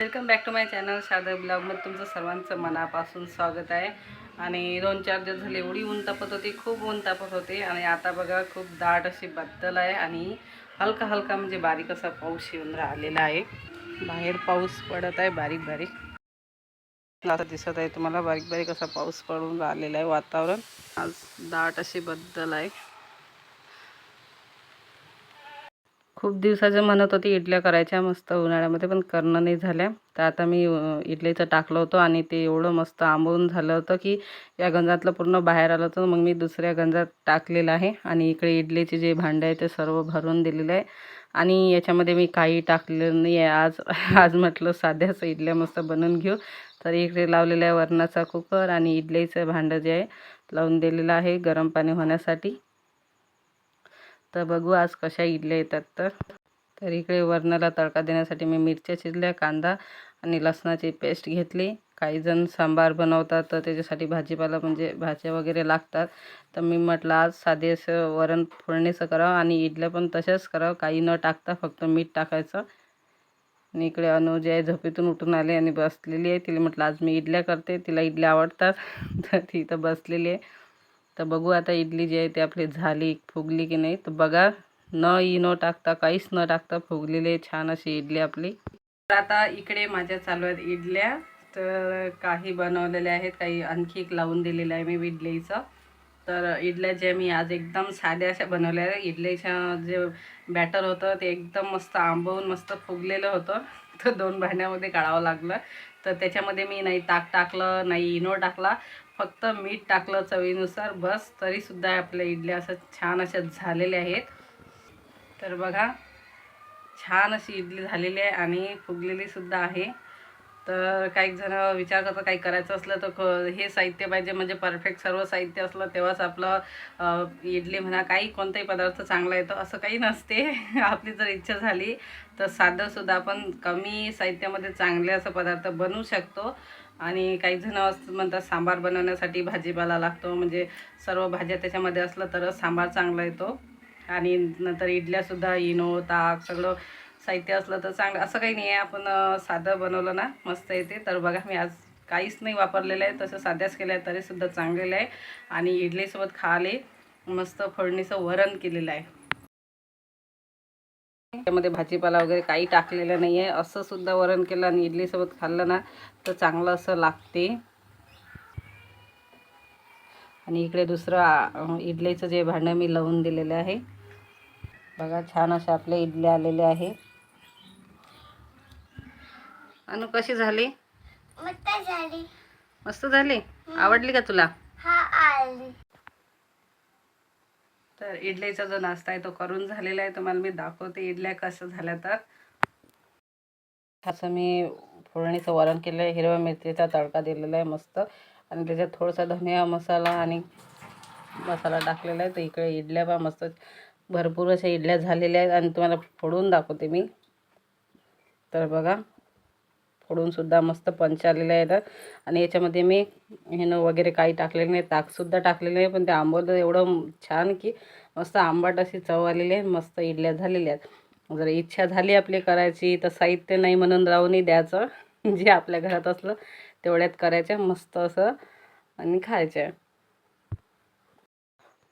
Welcome back to my channel Sharada ब्लॉगमध्ये तुमचं सर्वांचं मनापासून स्वागत आहे. आणि दोन चार दिवस झाले एवढी ऊन तापत होती खूप ऊन तापत होते. आणि आता बघा खूप दाट अशी बद्दल आहे. आणि हलका हलका म्हणजे बारीक असा पाऊस येऊन राहिलेला आहे. बाहेर पाऊस पडत आहे बारीक बारीक. आता दिसत आहे तुम्हाला बारीक बारीक असा पाऊस पडून राहिलेला आहे वातावरण. आज दाट अशी बद्दल आहे. खूप दिवसाचं म्हणत होती इडल्या करायच्या मस्त उन्हाळ्यामध्ये पण करणं नाही झाल्या. तर आता मी इडलीचं टाकलं होतं आणि ते एवढं मस्त आंबवून झालं होतं की या गंजातलं पूर्ण बाहेर आलं होतं. मग मी दुसऱ्या गंजात टाकलेलं आहे आणि इकडे इडलीचे जे भांडे आहे ते सर्व भरून दिलेलं आहे. आणि याच्यामध्ये मी काही टाकलेलं नाही आहे. आज आज म्हटलं साध्याचं इडल्या मस्त बनवून घेऊ. तर इकडे लावलेलं आहे वरणाचा कुकर आणि इडलीचं भांडं जे आहे लावून दिलेलं आहे गरम पाणी होण्यासाठी. तर बघू आज कशा इडल्या येतात तर. तर इकडे वरणाला तडका देण्यासाठी मी मिरच्या चिरल्या कांदा आणि लसणाची पेस्ट घेतली. काही जण सांबार बनवतात तर त्याच्यासाठी भाजीपाला म्हणजे भाज्या वगैरे लागतात. तर मी म्हटलं आज साधे असं वरण फोडणीचं करावं आणि इडल्या पण तशाच करावं. काही न टाकता फक्त मीठ टाकायचं. आणि इकडे अनु जे आहे झोपेतून उठून आले आणि बसलेली आहे. तिला म्हटलं आज मी इडल्या करते तिला इडल्या आवडतात. तर ती इथं बसलेली आहे. तर बघू आता इडली जी आहे ती आपली झाली फुगली की नाही. तर बघा न ई न टाकता काहीच न टाकता फुगलेली छान अशी इडली आपली. तर आता इकडे माझ्या चालू आहेत इडल्या. तर काही बनवलेल्या आहेत काही आणखी एक लावून दिलेलं आहे मी इडलीचं. तर इडल्या ज्या मी आज एकदम साध्या अशा बनवल्या इडलीच्या इडलीचं जे बॅटर होतं ते एकदम मस्त आंबवून मस्त फुगलेलं होतं. तर दोन भांड्यामध्ये काढावं लागलं. तर त्याच्यामध्ये मी नाही ताक टाकलं नाही इनो टाकला. फक्त मीठ टाकलं चवीनुसार बस. तरीसुद्धा आपल्या इडल्या असं छान अशा झालेल्या आहेत. तर बघा छान अशी इडली झालेली आहे आणि फुगलेलीसुद्धा आहे. तर काही जण विचार करतात काही करायचं असलं तर हे साहित्य पाहिजे. म्हणजे परफेक्ट सर्व साहित्य असलं तेव्हाच आपलं इडली म्हणा काही कोणताही पदार्थ चांगला येतो असं काही नसते. आपली जर इच्छा झाली तर साधंसुद्धा आपण कमी साहित्यामध्ये चांगले असं पदार्थ बनवू शकतो. आणि काही जण असं म्हणतात सांबार बनवण्यासाठी भाजीपाला लागतो. म्हणजे सर्व भाज्या त्याच्यामध्ये असलं तरच सांबार चांगला येतो. आणि नंतर इडल्यासुद्धा इनो ताक सगळं साहित्य असलं तर चांगलं असं काही नाही आहे. आपण साधं बनवलं ना मस्त येते. तर बघा मी आज काहीच नाही वापरलेलं आहे. तसं साध्याच केलं आहे तरीसुद्धा चांगलेलं आहे. आणि इडलीसोबत खाले मस्त फोडणीचं वरण केलेलं आहे. त्यामध्ये भाजीपाला वगैरे काही टाकलेलं नाही आहे असं सुद्धा वरण केलं आणि इडलीसोबत खाल्लं ना तर चांगलं असं लागते. आणि इकडे दुसरं इडलीचं जे भांडं मी लावून दिलेलं आहे. बघा छान अशा आपल्या इडल्या आलेल्या आहे. अनु कशी झाली? मस्त झाली. मस्त झाली? आवडली का तुला? हा तर इडलीचा जो नाश्ता आहे तो करून झालेला आहे. तुम्हाला मी दाखवते इडल्या कसं झाल्या तर. असं मी फोडणीचं वरण केलं आहे हिरव्या मिरचीचा तडका दिलेला आहे मस्त. आणि त्याच्यात थोडासा धनिया मसाला आणि मसाला टाकलेला आहे. तर इकडे इडल्या पण मस्त भरपूर अशा इडल्या झालेल्या आहेत. आणि तुम्हाला फोडून दाखवते मी. तर बघा. फोडूनसुद्धा मस्त पंच आलेले आहेत. आणि याच्यामध्ये मी हेनं वगैरे काही टाकलेलं नाही ताकसुद्धा टाकलेलं आहे पण ते आंबवलं एवढं छान की मस्त आंबट अशी चव आलेली आहे मस्त इडल्या झालेल्या आहेत. जर इच्छा झाली आपली करायची तर साहित्य नाही म्हणून राहूनही द्यायचं. जे आपल्या घरात असलं तेवढ्यात करायच्या मस्त असं आणि खायच्या.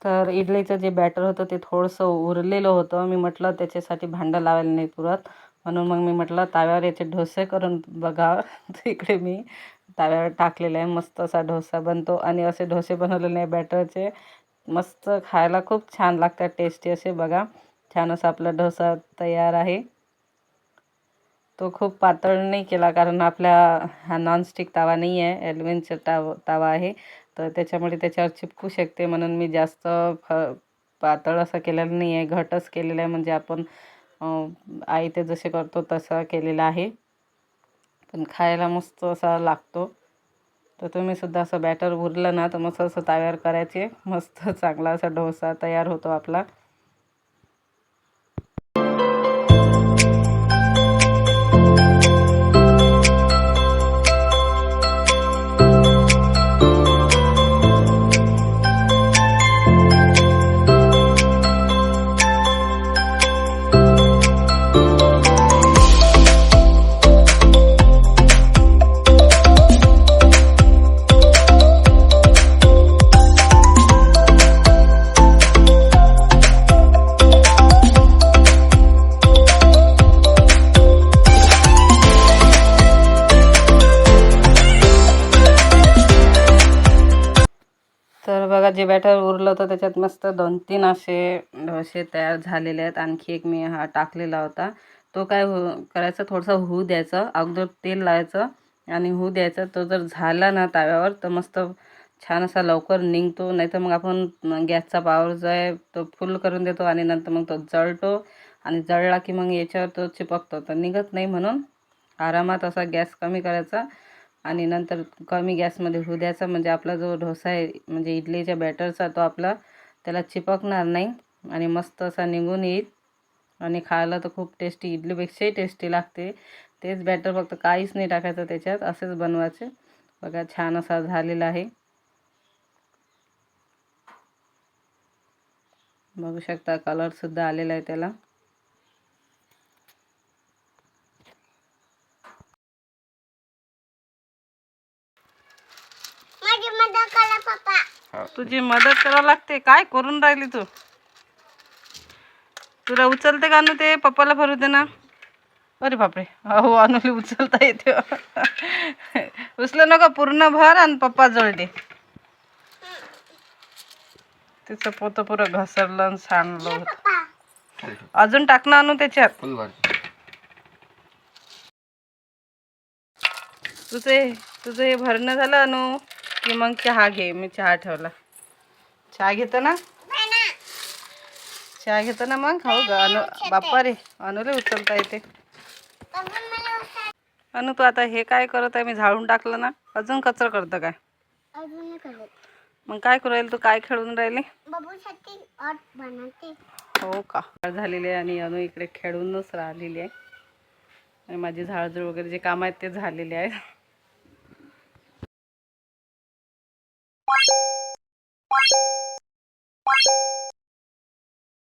तर इडलीचं जे बॅटर होतं ते थोडंसं उरलेलं होतं. मी म्हटलं त्याच्यासाठी भांडं लावायला नाही पुरत. म्हणून मग मी म्हटलं ताव्यावर याचे डोसे करून बघा. इकडे मी ताव्यावर टाकलेलं आहे. मस्त असा डोसा बनतो. आणि असे डोसे बनवलेले आहे बॅटरचे. मस्त खायला खूप छान लागतात टेस्टी असे बघा. छान असा आपला डोसा तयार आहे. तो खूप पातळ नाही केला कारण आपल्या हा नॉनस्टिक तावा नाही आहे. ॲल्युमिनचा ताव तावा आहे. तर त्याच्यामुळे त्याच्यावर चिपकू शकते. म्हणून मी जास्त फ पातळ असं केलेलं नाही आहे. घटच केलेलं आहे. म्हणजे आपण आई ते जसे करतो तसं केलेलं आहे. पण खायला मस्त असा लागतो. तर तुम्ही सुद्धा असं बॅटर उरलं ना तर मस्त असं तयार करायचे. मस्त चांगला असा डोसा तयार होतो आपला. तर बघा जे बॅटर उरलं होतं त्याच्यात मस्त दोन तीन असे डोसे तयार झालेले आहेत. आणखी एक मी हा टाकलेला होता. तो काय हो करायचा थोडासा होऊ द्यायचा. अगोदर तेल लावायचं आणि होऊ द्यायचा. तो जर झाला ना तव्यावर तर मस्त छान असा लवकर निघतो. नाहीतर मग आपण गॅसचा पावर जो आहे तो फुल करून देतो आणि नंतर मग तो जळतो. आणि जळला की मग याच्यावर तो चिपकतो. तर निघत नाही म्हणून आरामात असा गॅस कमी करायचा. आणि नंतर कमी गॅसमध्ये होऊ द्यायचा. म्हणजे आपला जो डोसा आहे म्हणजे इडलीच्या बॅटरचा तो आपला त्याला चिपकणार नाही. आणि मस्त असा निघून येईल. आणि खायला तर खूप टेस्टी इडलीपेक्षाही टेस्टी लागते. तेच बॅटर फक्त काहीच नाही टाकायचं त्याच्यात. असेच बनवायचे. बघा छान असा झालेला आहे. बघू शकता कलरसुद्धा आलेला आहे त्याला माझी मदत करा पप्पा तुझी मदत करावं लागते. काय करून राहिली तू? तुला उचलते का ते? पप्पाला भरू दे ना. अरे बापरे. हो अनुले उचलता येते. उचलं नका पूर्ण भर आणि पप्पा जवळ दे. तिचं पोतं पुरं घसरलं आणि सांडलं होतं. अजून टाक ना आणू त्याच्यात. फुल भर. तुझे तुझं हे भरणं झालं अनु. की मग चहा घे. मी चहा ठेवला. चहा घेतो ना? चहा घेतो ना मग? हो ग. अनु बाप्पा रे. अनुले उचलता येते. अनु तू आता हे काय करत आहे? मी झाडून टाकलं ना. अजून कचरा करतं काय? अजून मग काय करू राहील? तू काय खेळून राहिली? हो का? झालेली आहे आणि अनु इकडे खेळूनच राहिलेली आहे. आणि माझी झाडझूड वगैरे जे काम आहेत ते झालेले आहे